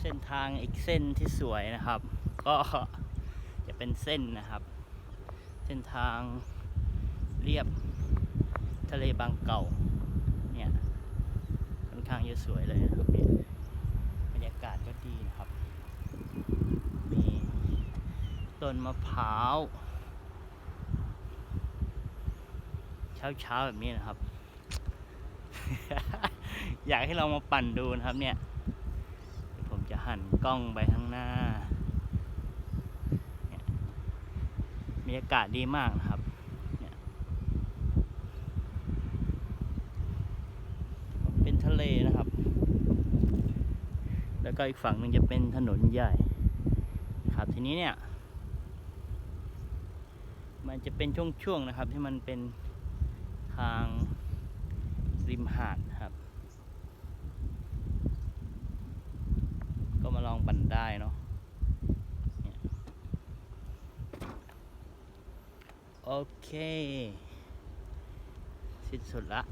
เส้นทางอีกเส้นที่สวยนะครับ ก็จะเป็นเส้นนะครับ เส้นทางเรียบทะเลบางเก่าเนี่ยค่อนข้างจะสวยเลยนะครับเนี่ยบรรยากาศก็ดีนะครับ มีต้นมะพร้าวเช้าๆแบบนี้นะครับ อยากให้เรามาปั่นดูนะครับเนี่ย หันกล้องไปข้างหน้าเนี่ยบรรยากาศดีมากนะครับเนี่ยเป็นทะเลนะครับ แล้วก็อีกฝั่งหนึ่งจะเป็นถนนใหญ่ครับทีนี้เนี่ย มันจะเป็นช่วงๆนะครับที่มันเป็นทางริมหาดครับ ก็ มันได้เนาะโอเคสิ้นสุดละ